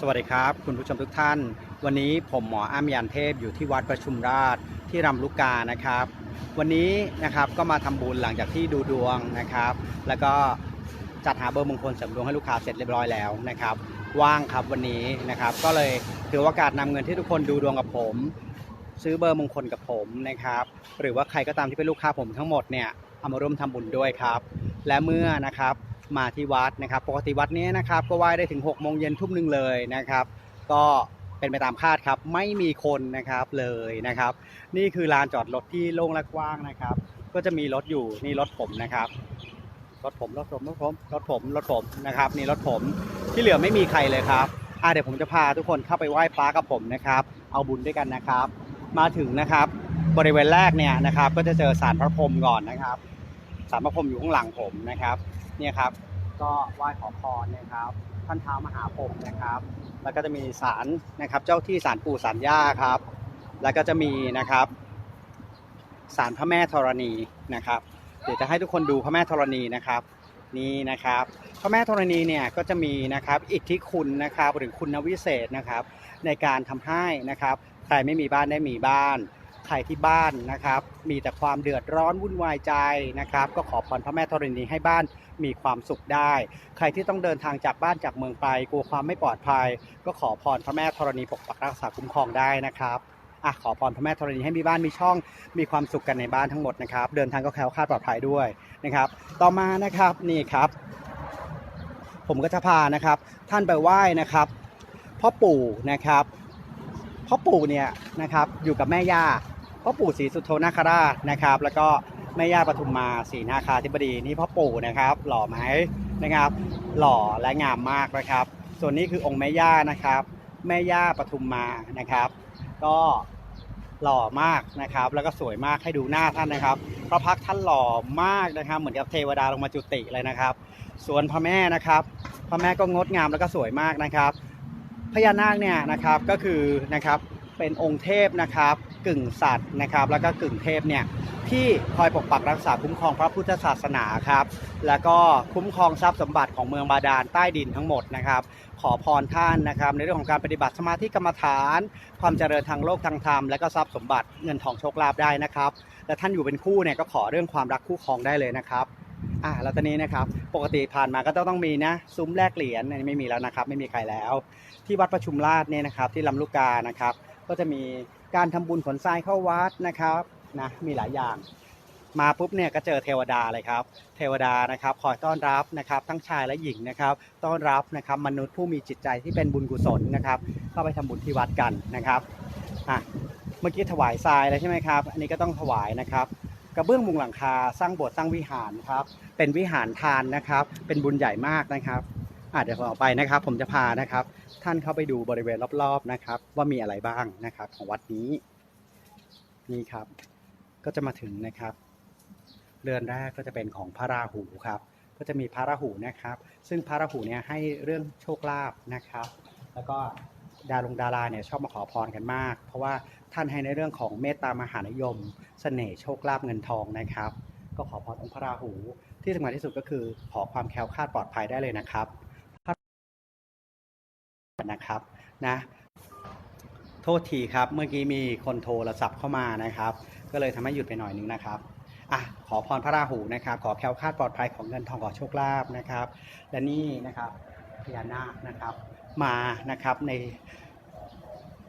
สวัสดีครับ คุณผู้ชมทุกท่าน วันนี้ผมหมออ้ามยานเทพอยู่ที่วัดประชุมราชที่รำลูกกานะครับ วันนี้นะครับก็มาทำบุญหลังจากที่ดูดวงนะครับ แล้วก็จัดหาเบอร์มงคลเสริมดวงให้ลูกค้าเสร็จเรียบร้อยแล้วนะครับ ว่างครับวันนี้นะครับ ก็เลยถือโอกาสนำเงินที่ทุกคนดูดวงกับผม ซื้อเบอร์มงคลกับผมนะครับ หรือว่าใครก็ตามที่เป็นลูกค้าผมทั้งหมดเนี่ยเอามาร่วมทำบุญด้วยครับ และเมื่อนะครับ มาที่วัดนะครับ ปกติวัดนี้นะครับก็ไหว้ได้ถึง6กโมงเย็นทุ่มหนึ่งเลยนะครับ ก็เป็นไปตามคาดครับ ไม่มีคนนะครับเลยนะครับ นี่คือลานจอดรถที่โล่งและกว้างนะครับ ก็จะมีรถอยู่นี่รถผมนะครับรถผมรถผมรถผมรถผมรถผมนะครับนี่รถผมที่เหลือไม่มีใครเลยครับอะเดี๋ยวผมจะพาทุกคนเข้าไปไหว้พระกับผมนะครับ เอาบุญด้วยกันนะครับ มาถึงนะครับบริเวณแรกเนี่ยนะครับ ก็จะเจอสารพระพรหมก่อนนะครับสารพระพรหมอยู่ข้างหลังผมนะครับ เนี่ยครับ ก็ไหว้ขอพรนะครับ ท่านเท้ามหาพรหมนะครับ แล้วก็จะมีศาลนะครับ เจ้าที่ศาลปู่ศาลย่าครับ แล้วก็จะมีนะครับศาลพระแม่ธรณีนะครับ เดี๋ยวจะให้ทุกคนดูพระแม่ธรณีนะครับนี่นะครับพระแม่ธรณีเนี่ยก็จะมีนะครับอิทธิคุณนะครับหรือคุณวิเศษนะครับ ในการทำให้นะครับ ใครไม่มีบ้านได้มีบ้าน ใครที่บ้านนะครับ มีแต่ความเดือดร้อนวุ่นวายใจนะครับ ก็ขอพรพระแม่ธรณีให้บ้านมีความสุขได้ ใครที่ต้องเดินทางจากบ้านจากเมืองไปกลัวความไม่ปลอดภัย ก็ขอพรพระแม่ธรณีปกปักรักษาคุ้มครองได้นะครับอะขอพรพระแม่ธรณีให้มีบ้านมีช่องมีความสุขกันในบ้านทั้งหมดนะครับ เดินทางก็แคล้วคลาดปลอดภัยด้วยนะครับ ต่อมานะครับนี่ครับ ผมก็จะพานะครับ ท่านไปไหว้นะครับพ่อปู่นะครับพ่อปู่เนี่ยนะครับอยู่กับแม่ย่า พ่อปู่ศรีสุโธนาคราชนะครับ แล้วก็แม่ย่าปทุมมาศรีนาคาธิบดีนี่พ่อปู่นะครับ หล่อไหมนะครับ หล่อและงามมากนะครับ ส่วนนี้คือองค์แม่ย่านะครับ แม่ย่าปทุมมานะครับ ก็หล่อมากนะครับ แล้วก็สวยมากให้ดูหน้าท่านนะครับพระพักท่านหล่อมากนะครับ เหมือนกับเทวดาลงมาจุติเลยนะครับ ส่วนพระแม่นะครับ พระแม่ก็งดงามแล้วก็สวยมากนะครับพญานาคเนี่ยนะครับก็คือนะครับเป็นองค์เทพนะครับ กึ่งสัตว์นะครับ แล้วก็กึ่งเทพเนี่ยที่คอยปกปักรักษาคุ้มครองพระพุทธศาสนาครับแล้วก็คุ้มครองทรัพย์สมบัติของเมืองบาดาลใต้ดินทั้งหมดนะครับ ขอพรท่านนะครับ ในเรื่องของการปฏิบัติสมาธิกรรมฐาน ความเจริญทางโลกทางธรรมและก็ทรัพย์สมบัติเงินทองโชคลาภได้นะครับและท่านอยู่เป็นคู่เนี่ยก็ขอเรื่องความรักคู่ครองได้เลยนะครับอ่าแล้วตอนนี้นะครับปกติผ่านมาก็ต้องต้องมีนะซุ้มแลกเหรียญอันนี้ไม่มีแล้วนะครับ ไม่มีใครแล้ว ที่วัดประชุมราชเนี่ยนะครับที่ลำลูกกานะครับ ก็จะมี การทำบุญขนทรายเข้าวัดนะครับนะมีหลายอย่างมาปุ๊บเนี่ยก็เจอเทวดาเลยครับ เทวดานะครับคอยต้อนรับนะครับ ทั้งชายและหญิงนะครับ ต้อนรับนะครับมนุษย์ผู้มีจิตใจที่เป็นบุญกุศลนะครับ เข้าไปทำบุญที่วัดกันนะครับอะเมื่อกี้ถวายทรายแล้วใช่ไหมครับ อันนี้ก็ต้องถวายนะครับกระเบื้องมุงหลังคาสร้างโบสถ์สร้างวิหารครับ เป็นวิหารทานนะครับ เป็นบุญใหญ่มากนะครับ อะเดี๋ยวต่อไปนะครับ ผมจะพานะครับ ท่านเข้าไปดูบริเวณรอบๆนะครับ ว่ามีอะไรบ้างนะครับ ของวัดนี้ นี่ครับ ก็จะมาถึงนะครับ เรือนแรกก็จะเป็นของพระราหูครับ ก็จะมีพระราหูนะครับ ซึ่งพระราหูเนี่ยให้เรื่องโชคลาภนะครับ แล้วก็ดารงดาราเนี่ยชอบมาขอพรกันมาก เพราะว่าท่านให้ในเรื่องของเมตตามหานิยมเสน่ห์โชคลาภเงินทองนะครับ ก็ขอพรองค์พระราหู ที่สำคัญที่สุดก็คือขอความแคล้วคลาดปลอดภัยได้เลยนะครับ นะครับนะโทษทีครับ เมื่อกี้มีคนโทรศัพท์เข้ามานะครับ ก็เลยทำให้หยุดไปหน่อยนึงนะครับอะขอพรพระราหูนะครับ ขอแคล้วคลาดปลอดภัยของเงินทองขอโชคลาภนะครับ และนี่นะครับพญานาคนะครับมานะครับใน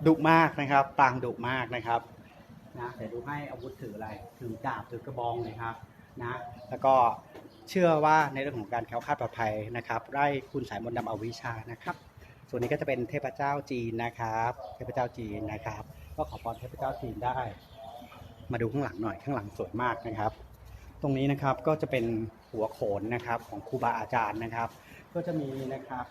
ดุมากนะครับปางดุมากนะครับนะเดี๋ยวดูให้อาวุธถืออะไรถือดาบถือกระบองเลยครับนะแล้วก็เชื่อว่าในเรื่องของการแคล้วคลาดปลอดภัยนะครับไล่คุณสายมนต์ดำอวิชานะครับ ส่วนนี้ก็จะเป็นเทพเจ้าจีนนะครับ เทพเจ้าจีนนะครับ ก็ขอพรเทพเจ้าจีนได้ มาดูข้างหลังหน่อยข้างหลังสวยมากนะครับ ตรงนี้นะครับก็จะเป็นหัวโขนนะครับของครูบาอาจารย์นะครับ ก็จะมีนะครับ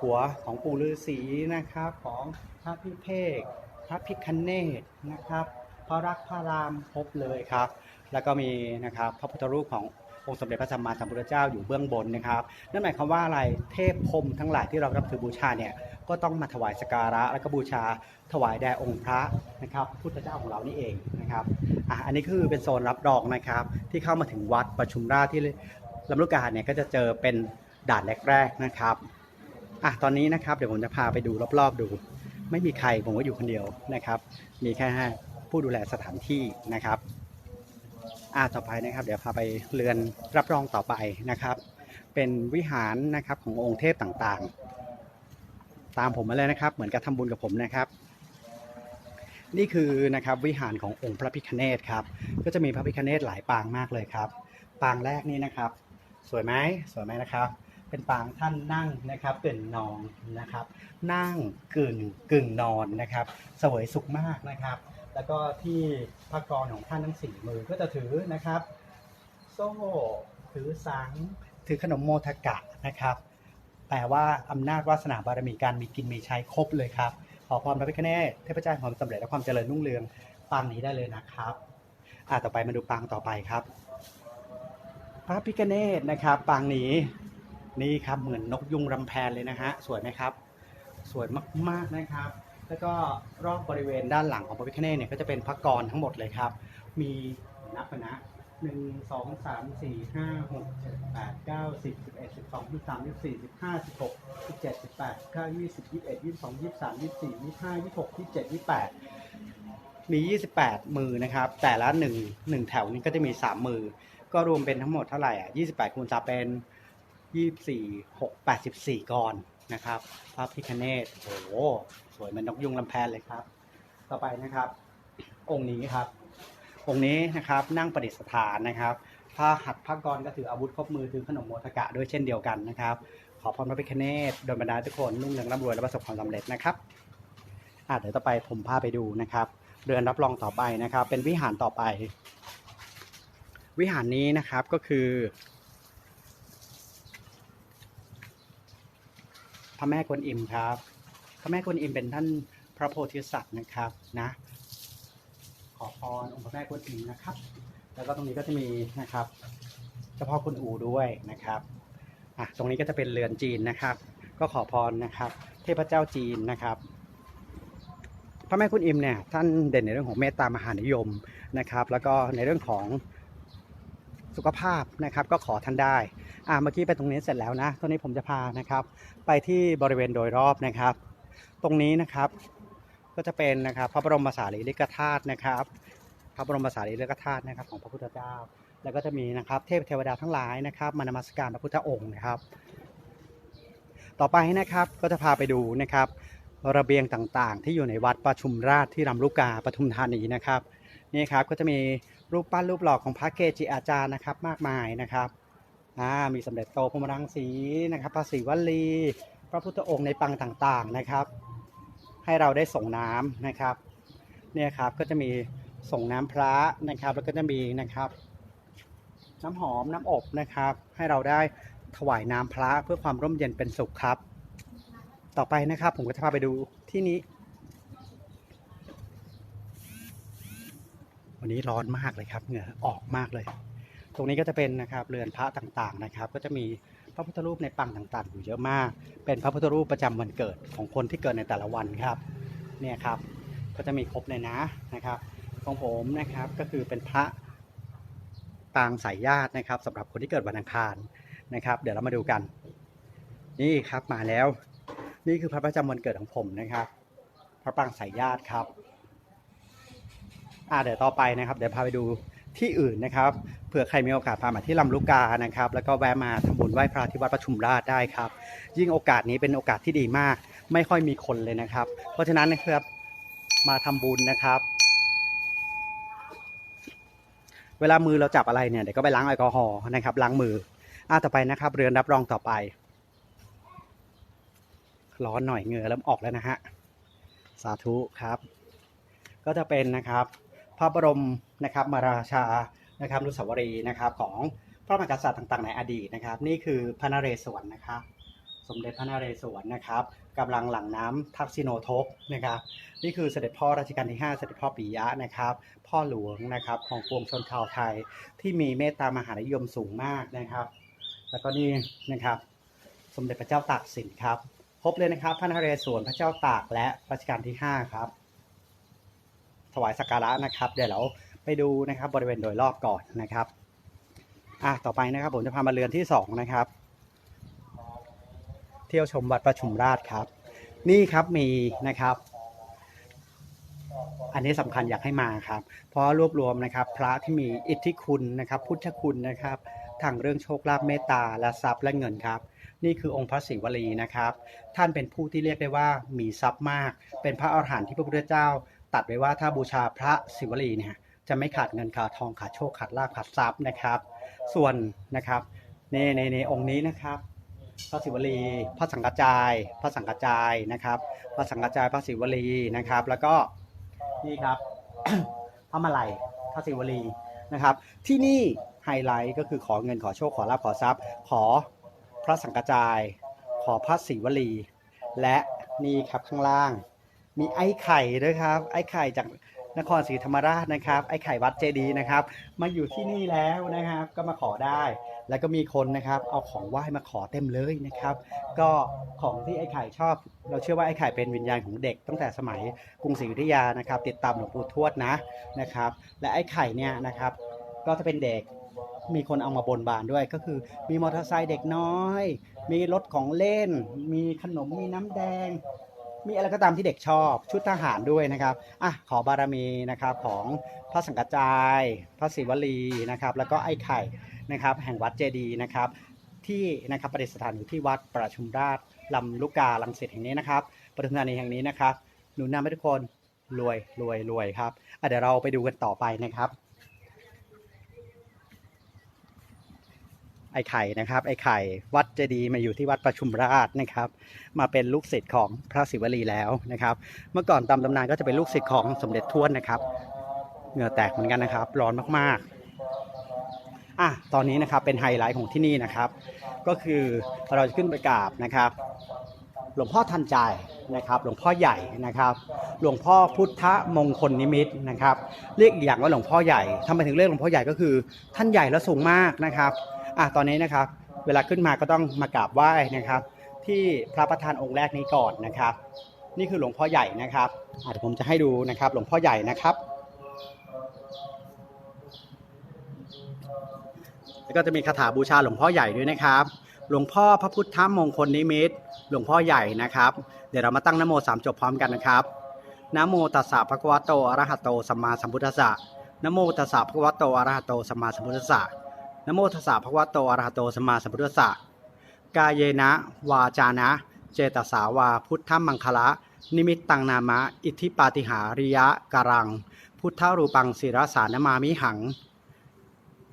หัวของปู่ฤาษีนะครับของพระพิเภกพระพิคเนตนะครับพระรักพระรามครบเลยครับ แล้วก็มีนะครับพระพุทธรูปของ องค์สมเด็จพระสัมมาสัมพุทธเจ้าอยู่เบื้องบนนะครับ นั่นหมายความว่าอะไรเทพพรมทั้งหลายที่เรานับถือบูชาเนี่ยก็ต้องมาถวายสการะแล้วก็บูชาถวายแด่องค์พระนะครับพุทธเจ้าของเรานี่เองนะครับอะอันนี้คือเป็นโซนรับรองนะครับ ที่เข้ามาถึงวัดประชุมราชที่ลำลูกกาเนี่ยก็จะเจอเป็นด่านแรกๆนะครับอะตอนนี้นะครับเดี๋ยวผมจะพาไปดูรอบๆดู ไม่มีใครผมก็อยู่คนเดียวนะครับ มีแค่ผู้ดูแลสถานที่นะครับ อะต่อไปนะครับ เดี๋ยวพาไปเรือนรับรองต่อไปนะครับ เป็นวิหารนะครับขององค์เทพต่างๆ ตามผมมาเลยนะครับ เหมือนกับทำบุญกับผมนะครับ นี่คือนะครับวิหารขององค์พระพิฆเนศครับ ก็จะมีพระพิฆเนศหลายปางมากเลยครับ ปางแรกนี่นะครับ สวยไหมสวยไหมนะครับเป็นปางท่านนั่งนะครับกึ่งนอนนะครับ นั่งกึ่งกึ่งนอนนะครับ สวยสุขมากนะครับ แล้วก็ที่พระกรของท่านทั้งสี่มือก็จะถือนะครับ โซ่ถือสังถือขนมโมทกะนะครับแปลว่าอำนาจวาสนาบารมีการมีกินมีใช้ครบเลยครับ ขอพรพระพิฆเนศเทพเจ้าแห่งความสำเร็จและความเจริญรุ่งเรืองปางนี้ได้เลยนะครับอ่าต่อไปมาดูปางต่อไปครับ พระพิฆเนศนะครับปางนี้นี่ครับเหมือนนกยุงรำแพนเลยนะฮะสวยไหมครับ สวยมากๆนะครับ แล้วก็รอบบริเวณด้านหลังของพระพิฆเนศเนี่ยก็จะเป็นพระกรทั้งหมดเลยครับ มีนับไปนะหนึ่งสองสามสี่ห้าหกเจ็ดแปดเก้าสิบสิบเอ็ดสิบสองสิบสามสิบสี่สิบห้าสิบหกสิบเจ็ดสิบแปดเก้ายี่สิบยี่สิบเอ็ดยี่สิบสองยี่สิบสามยี่สิบสี่ยี่สิบห้ายี่สิบหกยี่สิบเจ็ดยี่สิบแปดมี28มือนะครับ แต่ละ1 1แถวนี้ก็จะมี3มือ ก็รวมเป็นทั้งหมดเท่าไหร่อะ28คูณ3เป็น24 6 84กรนะครับพระพิคเนตโอ้โห สวยเหมือนนกยุงลำแพนเลยครับ ต่อไปนะครับ องค์นี้ครับ องค์นี้นะครับนั่งประดิษฐานนะครับพระหัตถ์พระกรก็ถืออาวุธครบมือถือขนมโมทกะด้วยเช่นเดียวกันนะครับ ขอพรพระพิคเนตโดยบรรดาทุกคนรุ่งเรืองร่ำรวยและประสบความสำเร็จนะครับอะเดี๋ยวต่อไปผมพาไปดูนะครับ เรือนรับรองต่อไปนะครับ เป็นวิหารต่อไป วิหารนี้นะครับก็คือพระแม่กวนอิมครับ พระแม่กวนอิมเป็นท่านพระโพธิสัตว์นะครับนะ ขอพรองค์พระแม่กวนอิมนะครับ แล้วก็ตรงนี้ก็จะมีนะครับเจ้าพ่อคุณอูด้วยนะครับอะตรงนี้ก็จะเป็นเรือนจีนนะครับ ก็ขอพรนะครับ เทพเจ้าจีนนะครับ พระแม่คุณอิมเนี่ยท่านเด่นในเรื่องของเมตตามหานิยมนะครับ แล้วก็ในเรื่องของสุขภาพนะครับก็ขอท่านได้ อ่าเมื่อกี้ไปตรงนี้เสร็จแล้วนะตอนนี้ผมจะพานะครับ ไปที่บริเวณโดยรอบนะครับ ตรงนี้นะครับก็จะเป็นนะครับพระบรมสารีริกธาตุนะครับ พระบรมสารีริกธาตุนะครับของพระพุทธเจ้า แล้วก็จะมีนะครับเทพเทวดาทั้งหลายนะครับ มานมัสการพระพุทธองค์นะครับ ต่อไปนะครับก็จะพาไปดูนะครับระเบียงต่างๆ ที่อยู่ในวัดประชุมราชที่ลำลูกกาปทุมธานีนะครับนี่ครับก็จะมีรูปปั้นรูปหล่อของพระเกจิอาจารย์นะครับมากมายนะครับอ่ามีสมเด็จโตพรหมรังสีนะครับพระศรีวลี พระพุทธองค์ในปังต่างๆนะครับ ให้เราได้ส่งน้ำนะครับเนี่ยครับก็จะมีส่งน้ำพระนะครับ แล้วก็จะมีนะครับ น้ำหอมน้ำอบนะครับ ให้เราได้ถวายน้ำพระเพื่อความร่มเย็นเป็นสุขครับ ต่อไปนะครับ ผมก็จะพาไปดูที่นี้ วันนี้ร้อนมากเลยครับเหงื่อออกมากเลย ตรงนี้ก็จะเป็นนะครับเรือนพระต่างๆนะครับ ก็จะมี ระพุทธรูปในปังต่างๆ อยู่เยอะมาก เป็นพระพุทธรูปประจำวันเกิดของคนที่เกิดในแต่ละวันครับ เนี่ยครับ ก็จะมีครบเลยนะนะครับ ของผมนะครับก็คือเป็นพระปางสายญาตินะครับสำหรับคนที่เกิดวันอังคารนะครับ เดี๋ยวเรามาดูกัน นี่ครับมาแล้ว นี่คือพระประจำวันเกิดของผมนะครับ พระปางสายญาติครับ อ่าเดี๋ยวต่อไปนะครับ เดี๋ยวพาไปดู ที่อื่นนะครับเผื่อใครมีโอกาสพามาที่ลำลูกกานะครับ แล้วก็แวะมาทำบุญไหว้พระที่วัดประชุมราชได้ครับ ยิ่งโอกาสนี้เป็นโอกาสที่ดีมาก ไม่ค่อยมีคนเลยนะครับ เพราะฉะนั้นนะครับมาทำบุญนะครับ เวลามือเราจับอะไรเนี่ยเดี๋ยวก็ไปล้างแอลกอฮอล์นะครับล้างมืออ่าต่อไปนะครับ เรือนรับรองต่อไป ร้อนหน่อยเหงื่อเริ่มออกแล้วนะฮะสาธุครับ ก็จะเป็นนะครับ พระบรมนะครับมาราชานะครับนุสาวรีนะครับของพระมหากษัตริย์ต่างๆ ในอดีตนะครับ นี่คือพระนเรศวรนะครับสมเด็จพระนเรศวรนะครับกำลังหลั่งน้ำทักษิโนทกนะครับนี่คือเสด็จพ่อรัชกาลที่ 5 เสด็จพ่อปิยะนะครับ พ่อหลวงนะครับของปวงชนชาวไทยที่มีเมตตามหานิยมสูงมากนะครับ แล้วก็นี่นะครับสมเด็จพระเจ้าตากสินครับครบเลยนะครับพระนเรศวรพระเจ้าตากและรัชกาลที่ 5 ครับ ถวายสักการะนะครับ เดี๋ยวเราไปดูนะครับบริเวณโดยรอบก่อนนะครับอะต่อไปนะครับผมจะพามาเรือนที่สองนะครับ เที่ยวชมวัดประชุมราชครับ นี่ครับมีนะครับ อันนี้สำคัญอยากให้มาครับ เพราะรวบรวมนะครับ พระที่มีอิทธิคุณนะครับ พุทธคุณนะครับทางเรื่องโชคลาภเมตตาและทรัพย์และเงินครับนี่คือองค์พระศิวลีนะครับ ท่านเป็นผู้ที่เรียกได้ว่ามีทรัพย์มาก เป็นพระอรหันต์ที่พระพุทธเจ้า ตัดไว้ว่าถ้าบูชาพระศิวลีเนี่ยจะไม่ขาดเงินขาดทองขาดโชคขาดลาภขาดทรัพย์นะครับ ส่วนนะครับในในในองค์นี้นะครับพระศิวลีพระสังกัจจายพระสังกัจจายนะครับพระสังกัจจายพระศิวลีนะครับ แล้วก็นี่ครับพระมาลัยพระศิวลีนะครับ ที่นี่ไฮไลท์ก็คือขอเงินขอโชคขอลาภขอทรัพย์ ขอพระสังกัจจาย ขอพระศิวลี และนี่ครับข้างล่าง มีไอ้ไข่ด้วยครับ ไอ้ไข่จากนครศรีธรรมราชนะครับ ไอ้ไข่วัดเจดีย์นะครับ มาอยู่ที่นี่แล้วนะครับ ก็มาขอได้ แล้วก็มีคนนะครับ เอาของไหว้มาขอเต็มเลยนะครับ ก็ของที่ไอ้ไข่ชอบ เราเชื่อว่าไอ้ไข่เป็นวิญญาณของเด็กตั้งแต่สมัยกรุงศรีอยุธยานะครับ ติดตามหลวงปู่ทวดนะนะครับ และไอ้ไข่เนี่ยนะครับ ก็จะเป็นเด็กมีคนเอามาบนบานด้วยก็คือมีมอเตอร์ไซค์เด็กน้อย มีรถของเล่น มีขนมมีน้ำแดง มีอะไรก็ตามที่เด็กชอบชุดทหารด้วยนะครับอะขอบารมีนะครับของพระสังกัจจาย พระศิวลีนะครับ แล้วก็ไอ้ไข่นะครับ แห่งวัดเจดีย์นะครับ ที่นะครับประดิษฐานอยู่ที่วัดประชุมราชลำลูกกาลังสิตแห่งนี้นะครับปทุมธานีแห่งนี้นะครับหนุนนำให้ทุกคนรวยรวยรวยครับเดี๋ยวเราไปดูกันต่อไปนะครับ อ้ไข่นะครับ ไอ้ไข่วัดเจดีมาอยู่ที่วัดประชุมราชนะครับ มาเป็นลูกศิษย์ของพระศิวลีแล้วนะครับ เมื่อก่อนตามตำนานก็จะเป็นลูกศิษย์ของสมเด็จทวดนะครับเหงื่อแตกเหมือนกันนะครับ ร้อนมากๆอะตอนนี้นะครับเป็นไฮไลท์ของที่นี่นะครับ ก็คือเราจะขึ้นไปกราบนะครับ หลวงพ่อทันใจนะครับ หลวงพ่อใหญ่นะครับ หลวงพ่อพุทธมงคลนิมิตนะครับ เรียกอีกอย่างว่าหลวงพ่อใหญ่ทำไมถึงเรียกหลวงพ่อใหญ่ก็คือ ท่านใหญ่และสูงมากนะครับ อะตอนนี้นะครับ เวลาขึ้นมาก็ต้องมากราบไหว้นะครับ ที่พระประธานองค์แรกนี้ก่อนนะครับ นี่คือหลวงพ่อใหญ่นะครับอาจจะเดี๋ยวผมจะให้ดูนะครับ หลวงพ่อใหญ่นะครับ แล้วก็จะมีคาถาบูชาหลวงพ่อใหญ่ด้วยนะครับ หลวงพ่อพระพุทธมงคลนิมิตหลวงพ่อใหญ่นะครับ เดี๋ยวเรามาตั้งนโมสามจบพร้อมกันนะครับนะโมตัสสะภะคะวะโตอะระหะโตสัมมาสัมพุทธัสสะนะโมตัสสะภะคะวะโตอะระหะโตสัมมาสัมพุทธัสสะ นโมตัสสะภะวะโตอะระหะโตสัมมาสัมพุทธัสสะกายเยนะ วาจานะ เจตสาวา พุทธมังคละ นิมิตตังนามะ อิทธิปาติหาริยะการัง พุทธรูปังศิรสานมามิหัง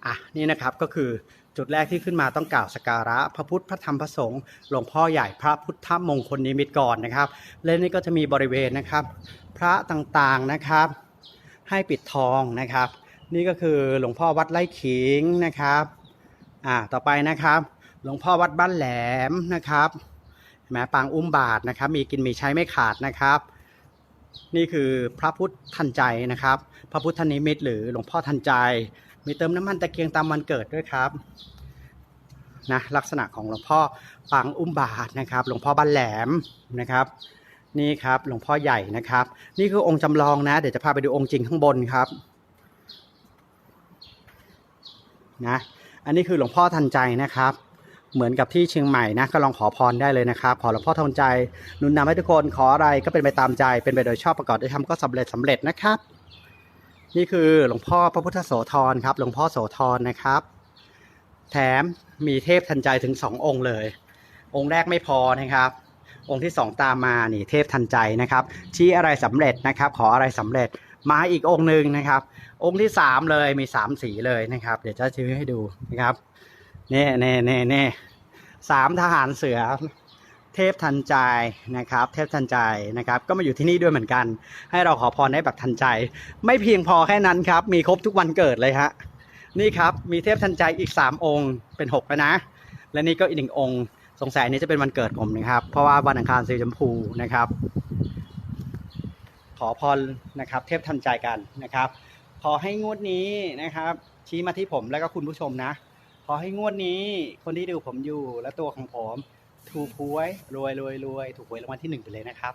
อะนี่นะครับก็คือจุดแรกที่ขึ้นมาต้องกล่าวสกการะ พระพุทธพระธรรมพระสงฆ์หลวงพ่อใหญ่พระพุทธมงคลนิมิตก่อนนะครับ และนี่ก็จะมีบริเวณนะครับ พระต่างๆนะครับ ให้ปิดทองนะครับ นี่ก็คือหลวงพ่อวัดไร่ขิงนะครับ อ่า ต่อไปนะครับ หลวงพ่อวัดบ้านแหลมนะครับเห็นไหมปางอุ้มบาทนะครับ มีกินมีใช้ไม่ขาดนะครับ นี่คือพระพุทธทันใจนะครับ พระพุทธนิมิตหรือหลวงพ่อทันใจ มีเติมน้ำมันตะเกียงตามวันเกิดด้วยครับนะลักษณะของหลวงพ่อปางอุ้มบาทนะครับ หลวงพ่อบ้านแหลมนะครับนี่ครับหลวงพ่อใหญ่นะครับ นี่คือองค์จำลองนะ เดี๋ยวจะพาไปดูองค์จริงข้างบนครับ นะอันนี้คือหลวงพ่อทันใจนะครับ เหมือนกับที่เชียงใหม่นะก็ลองขอพรได้เลยนะครับ ขอหลวงพ่อทันใจนุนนำให้ทุกคนขออะไรก็เป็นไปตามใจ เป็นไปโดยชอบประกอบด้วยธรรมก็สำเร็จสำเร็จนะครับ นี่คือหลวงพ่อพระพุทธโสธรครับหลวงพ่อโสธรนะครับ แถมมีเทพทันใจถึงสององค์เลย องค์แรกไม่พอนะครับองค์ที่สองตามมานี่เทพทันใจนะครับ ชี้อะไรสำเร็จนะครับ ขออะไรสำเร็จ มาอีกองค์หนึ่งนะครับ องค์ที่สามเลยมีสามสีเลยนะครับ เดี๋ยวจะชี้ให้ดูนะครับเน่เน่เน่เน่สามทหารเสือเทพทันใจนะครับ เทพทันใจนะครับ ก็มาอยู่ที่นี่ด้วยเหมือนกัน ให้เราขอพรได้แบบทันใจ ไม่เพียงพอแค่นั้นครับ มีครบทุกวันเกิดเลยฮะนี่ครับมีเทพทันใจอีก 3 องค์เป็น6แล้วนะ และนี่ก็อีกหนึ่งองค์ สงสัยนนี้จะเป็นวันเกิดผมนะครับ เพราะว่าวันอังคารสีชมพูนะครับ ขอพรนะครับ เทพทันใจกันนะครับ ขอให้งวดนี้นะครับ ชี้มาที่ผมแล้วก็คุณผู้ชมนะ ขอให้งวดนี้คนที่ดูผมอยู่และตัวของผม ถูกหวยรวยรวยรวยถูกหวยรางวัลที่หนึ่งไปเลยนะครับ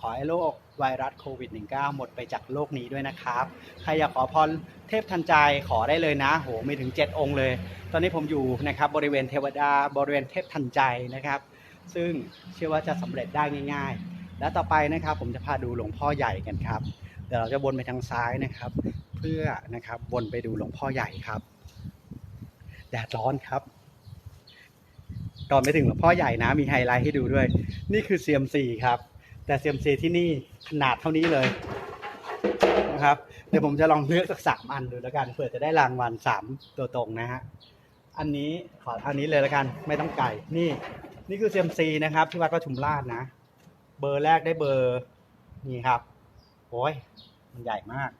ขอให้โรคไวรัสโควิด -19 หมดไปจากโลกนี้ด้วยนะครับ ใครอยากขอพรเทพทันใจขอได้เลยนะ โหมีถึง 7 องค์เลย ตอนนี้ผมอยู่นะครับ บริเวณเทวดาบริเวณเทพทันใจนะครับ ซึ่งเชื่อว่าจะสำเร็จได้ง่าย ๆ และต่อไปนะครับ ผมจะพาดูหลวงพ่อใหญ่กันครับเดี๋ยวเราจะวนไปทางซ้ายนะครับ เพื่อนะครับวนไปดูหลวงพ่อใหญ่ครับแดดร้อนครับก่อนไปถึงหลวงพ่อใหญ่นะมีไฮไลท์ให้ดูด้วย นี่คือ CMC ครับ แต่ CMC ที่นี่ขนาดเท่านี้เลยนะครับเดี๋ยวผมจะลองเลือกสักสามอันดูแล้วกันเผื่อจะได้รางวัลสามตัวตรงนะฮะอันนี้ขออันนี้เลยแล้วกันไม่ต้องไก่นี่ นี่คือ CMC นะครับที่วัดประชุมราชนะ เบอร์แรกได้เบอร์นี่ครับโอ้ยมันใหญ่มาก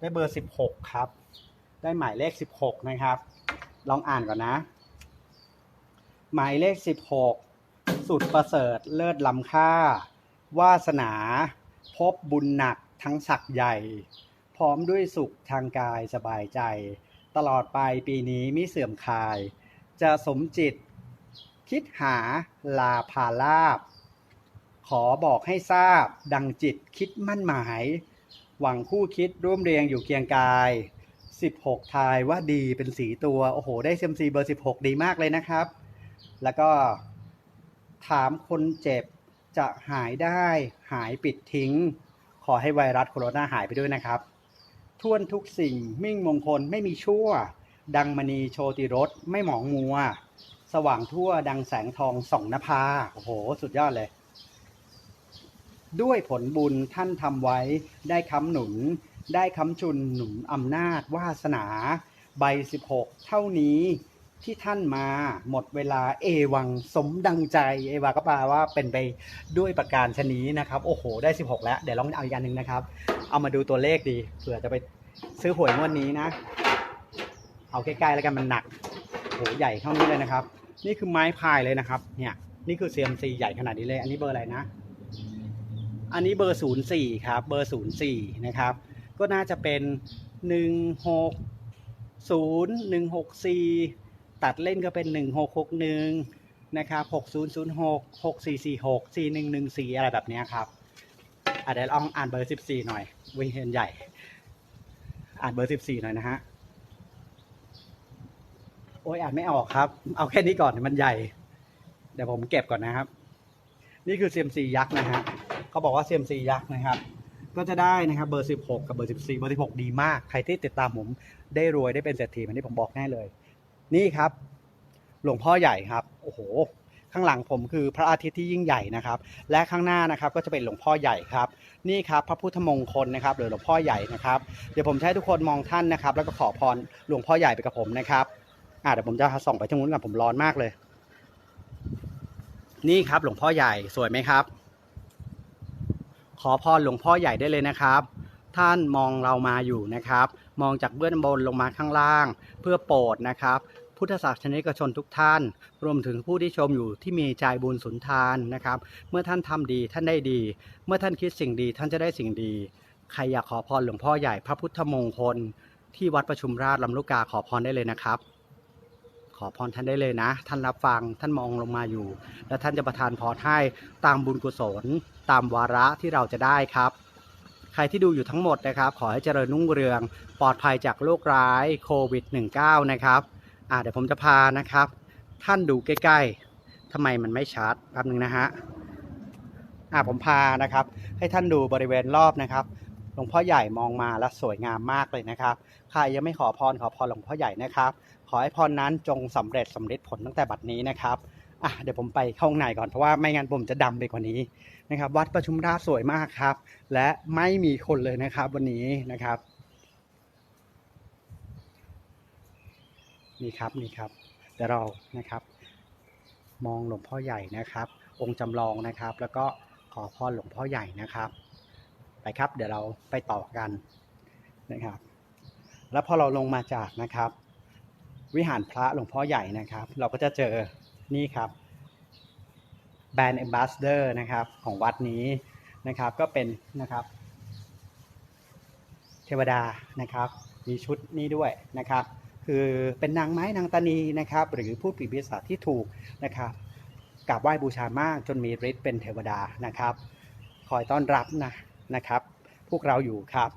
ได้เบอร์สิบหกครับ ได้หมายเลขสิบหกนะครับ ลองอ่านก่อนนะ หมายเลขสิบหกสุดประเสริฐเลิศล้ำค่า วาสนา พบบุญหนักทั้งศักย์ใหญ่ พร้อมด้วยสุขทางกายสบายใจ ตลอดไปปีนี้มิเสื่อมคลาย จะสมจิต คิดหาลาภาลาบ ขอบอกให้ทราบดังจิตคิดมั่นหมาย หวังคู่คิดร่วมเรียงอยู่เคียงกาย 16 ทายว่าดีเป็นสีตัว โอ้โห ได้เซมซีเบอร์ 16 ดีมากเลยนะครับ แล้วก็ถามคนเจ็บจะหายได้หายปิดทิ้ง ขอให้ไวรัสโคโรนาหายไปด้วยนะครับท่วนทุกสิ่งมิ่งมงคลไม่มีชั่ว ดังมณีโชติรสไม่หมองมัว สว่างทั่วดังแสงทองส่องนภา โอ้โห สุดยอดเลย ด้วยผลบุญท่านทำไว้ ได้คำหนุน ได้คำชุนหนุนอำนาจวาสนา ใบ 16 เท่านี้ที่ท่านมาหมดเวลาเอวังสมดังใจ เอวาก็แปลว่าเป็นไปด้วยประการชนี้นะครับ โอ้โห ได้ 16 แล้ว เดี๋ยวลองเอาอีกอันหนึ่งนะครับ เอามาดูตัวเลขดีเผื่อจะไปซื้อหวยงวดนี้นะ เอาใกล้ๆแล้วกันมันหนักโหใหญ่เท่านี้เลยนะครับ นี่คือไม้พายเลยนะครับ เนี่ย นี่คือ CMC ใหญ่ขนาดนี้เลย อันนี้เบอร์อะไรนะ อันนี้เบอร์ 04 ครับ เบอร์ 04 นะครับ ก็น่าจะเป็น 160 164 ตัดเล่นก็เป็น 1661 นะครับ 6006 6446 4114 อะไรแบบนี้ครับอะเดี๋ยวลองอ่านเบอร์ 14 หน่อย วิเห็นใหญ่ อ่านเบอร์ 14 หน่อยนะฮะ โอ้ยอ่านไม่ออกครับ เอาแค่นี้ก่อนมันใหญ่ เดี๋ยวผมเก็บก่อนนะครับ นี่คือ CMC ยักษ์นะฮะ เขาบอกว่า CMC ยักษ์นะครับ ก็จะได้นะครับเบอร์ 16 กับเบอร์ 14 เบอร์ 16 ดีมาก ใครที่ติดตามผมได้รวยได้เป็นเศรษฐีเหมือนที่ผมบอกแน่เลย นี่ครับ หลวงพ่อใหญ่ครับ โอ้โห ข้างหลังผมคือพระอาทิตย์ที่ยิ่งใหญ่นะครับ และข้างหน้านะครับก็จะเป็นหลวงพ่อใหญ่ครับ นี่ครับพระพุทธมงคลนะครับหรือหลวงพ่อใหญ่นะครับ เดี๋ยวผมจะให้ทุกคนมองท่านนะครับ แล้วก็ขอพรหลวงพ่อใหญ่ไปกับผมนะครับอ่าเดี๋ยวผมจะส่องไปทางนู้นกันผมร้อนมากเลย นี่ครับหลวงพ่อใหญ่สวยไหมครับ ขอพรหลวงพ่อใหญ่ได้เลยนะครับ ท่านมองเรามาอยู่นะครับ มองจากเบื้องบนลงมาข้างล่าง เพื่อโปรดนะครับ พุทธศาสนิกชนทุกท่าน รวมถึงผู้ที่ชมอยู่ที่มีใจบุญสุนทานนะครับ เมื่อท่านทำดีท่านได้ดี เมื่อท่านคิดสิ่งดีท่านจะได้สิ่งดีใครอยากขอพรหลวงพ่อใหญ่พระพุทธมงคล ที่วัดประชุมราชลำลูกกาขอพรได้เลยนะครับ ขอพรท่านได้เลยนะ ท่านรับฟังท่านมองลงมาอยู่ และท่านจะประทานพรให้ตามบุญกุศล ตามวาระที่เราจะได้ครับ ใครที่ดูอยู่ทั้งหมดนะครับ ขอให้เจริญรุ่งเรือง ปลอดภัยจากโรคร้ายโควิด -19 นะครับอ่าเดี๋ยวผมจะพานะครับ ท่านดูใกล้ๆทำไมมันไม่ชัดแป๊บนึงนะฮะอ่าผมพานะครับ ให้ท่านดูบริเวณรอบนะครับหลวงพ่อใหญ่มองมาแล้วสวยงามมากเลยนะครับ ใครยังไม่ขอพรขอพรหลวงพ่อใหญ่นะครับ ขอให้พรนั้นจงสำเร็จสำเร็จผลตั้งแต่บัดนี้นะครับอะเดี๋ยวผมไปเข้าห้องในก่อนเพราะว่าไม่งั้นผมจะดำไปกว่านี้นะครับ วัดประชุมราชสวยมากครับ และไม่มีคนเลยนะครับวันนี้นะครับ นี่ครับนี่ครับเดี๋ยวเรานะครับ มองหลวงพ่อใหญ่นะครับ องค์จำลองนะครับ แล้วก็ขอพรหลวงพ่อใหญ่นะครับ ไปครับ เดี๋ยวเราไปต่อกันนะครับ แล้วพอเราลงมาจากนะครับ วิหารพระหลวงพ่อใหญ่นะครับ เราก็จะเจอนี่ครับแบรนด์ a m b a s s a d o r นะครับของวัดนี้นะครับก็เป็นนะครับ เทวดานะครับ มีชุดนี้ด้วยนะครับ คือเป็นนางไม้นางตานีนะครับ หรือผู้ปีพิศาจที่ถูกนะครับกราบไหว้บูชามากจนมีฤทธิ์เป็นเทวดานะครับ คอยต้อนรับนะนะครับ พวกเราอยู่ครับ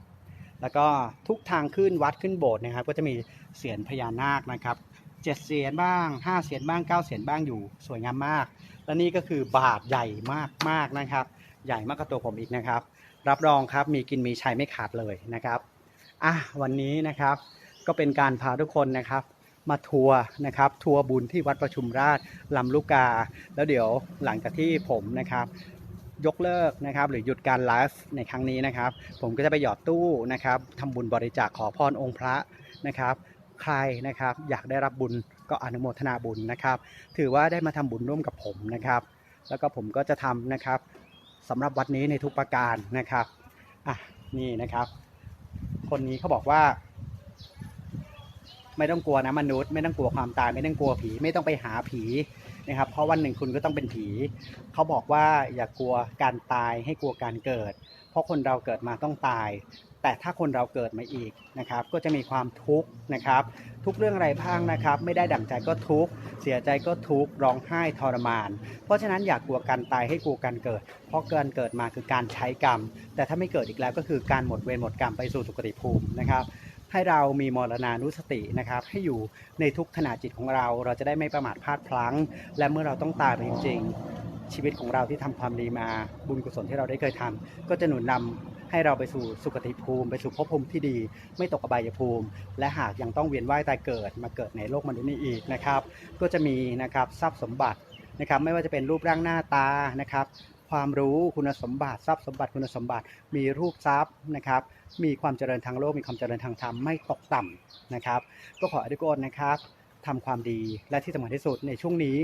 แล้วก็ทุกทางขึ้นวัดขึ้นโบสถ์นะครับ ก็จะมีเสียนพญานาคนะครับเจ็ดเสียนบ้างห้าเสียนบ้างเก้าเสียนบ้างอยู่สวยงามมาก และนี่ก็คือบาทใหญ่มากมากๆนะครับ ใหญ่มากกว่าตัวผมอีกนะครับ รับรองครับมีกินมีใช้ไม่ขาดเลยนะครับอะวันนี้นะครับก็เป็นการพาทุกคนนะครับมาทัวร์นะครับทัวร์บุญที่วัดประชุมราชลำลูกกา แล้วเดี๋ยวหลังจากที่ผมนะครับ ยกเลิกนะครับ หรือหยุดการไลฟ์ในครั้งนี้นะครับ ผมก็จะไปหยอดตู้นะครับทำบุญบริจาคขอพรองค์พระนะครับ ใครนะครับอยากได้รับบุญก็อนุโมทนาบุญนะครับ ถือว่าได้มาทำบุญร่วมกับผมนะครับ แล้วก็ผมก็จะทำนะครับสำหรับวัดนี้ในทุกประการนะครับอะนี่นะครับ คนนี้เขาบอกว่า ไม่ต้องกลัวนะมนุษย์ ไม่ต้องกลัวความตายไม่ต้องกลัวผี ไม่ต้องไปหาผีนะครับ เพราะวันหนึ่งคุณก็ต้องเป็นผี เขาบอกว่าอย่ากลัวการตายให้กลัวการเกิด เพราะคนเราเกิดมาต้องตาย แต่ถ้าคนเราเกิดมาอีกนะครับ ก็จะมีความทุกข์นะครับ ทุกเรื่องอะไรบ้างนะครับ ไม่ได้ดั่งใจก็ทุกข์เสียใจก็ทุกข์ร้องไห้ทรมาน เพราะฉะนั้นอย่ากลัวการตายให้กลัวการเกิด เพราะการเกิดมาคือการใช้กรรม แต่ถ้าไม่เกิดอีกแล้วก็คือการหมดเวรหมดกรรมไปสู่สุคติภูมินะครับ ให้เรามีมรณานุสตินะครับ ให้อยู่ในทุกขณะจิตของเรา เราจะได้ไม่ประมาทพลาดพลั้ง และเมื่อเราต้องตายไปจริง ๆ ชีวิตของเราที่ทำความดีมาบุญกุศลที่เราได้เคยทำก็จะหนุนนำให้เราไปสู่สุคติภูมิ ไปสู่ภพภูมิที่ดี ไม่ตกอบายภูมิ และหากยังต้องเวียนว่ายตายเกิดมาเกิดในโลกมนุษย์นี้อีกนะครับ ก็จะมีนะครับทรัพย์สมบัตินะครับไม่ว่าจะเป็นรูปร่างหน้าตานะครับ ความรู้คุณสมบัติทรัพย์สมบัติคุณสมบัติ มีรูปทรัพย์นะครับ มีความเจริญทางโลก มีความเจริญทางธรรมไม่ตกต่ำนะครับ ก็ขอให้ทุกคนนะครับทำความดีและที่สำคัญที่สุดในช่วงนี้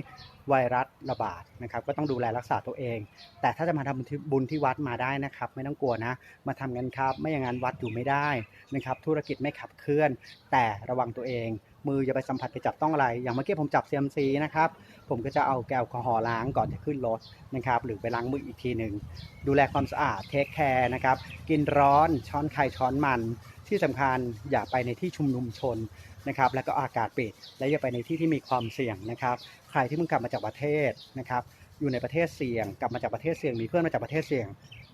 ไวรัสระบาดนะครับ ก็ต้องดูแลรักษาตัวเอง แต่ถ้าจะมาทำบุญที่วัดมาได้นะครับ ไม่ต้องกลัวนะ มาทำกันครับ ไม่อย่างนั้นวัดอยู่ไม่ได้นะครับ ธุรกิจไม่ขับเคลื่อน แต่ระวังตัวเอง มืออย่าไปสัมผัสไปจับต้องอะไร อย่างเมื่อกี้ผมจับ CMC นะครับ ผมก็จะเอาแก้วแอลกอฮอล์ล้างก่อนจะขึ้นรถนะครับ หรือไปล้างมืออีกทีหนึ่ง ดูแลความสะอาดเทคแคร์นะครับ กินร้อนช้อนไข่ช้อนมัน ที่สำคัญอย่าไปในที่ชุมนุมชนนะครับ แล้วก็อากาศปิด และอย่าไปในที่ที่มีความเสี่ยงนะครับ ใครที่เพิ่งกลับมาจากประเทศนะครับ อยู่ในประเทศเสี่ยง กลับมาจากประเทศเสี่ยง มีเพื่อนมาจากประเทศเสี่ยง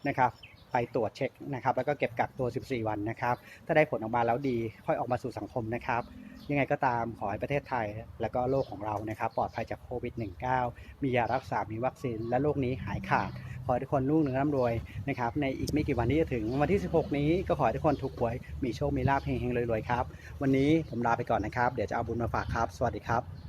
นะครับ ไปตรวจเช็คนะครับ แล้วก็เก็บกักตัว 14 วันนะครับ ถ้าได้ผลออกมาแล้วดีค่อยออกมาสู่สังคมนะครับ ยังไงก็ตามขอให้ประเทศไทย และก็โลกของเรานะครับ ปลอดภัยจากโควิด -19 มียารักษา มีวัคซีน และโลกนี้หายขาด ขอให้ทุกคนรุ่งเรืองร่ำรวยนะครับ ในอีกไม่กี่วันที่จะถึงวันที่ 16 นี้ก็ขอให้ทุกคนถูกหวย มีโชค มีลาภเฮงๆรวยๆครับ วันนี้ผมลาไปก่อนนะครับ เดี๋ยวจะเอาบุญมาฝากครับ สวัสดีครับ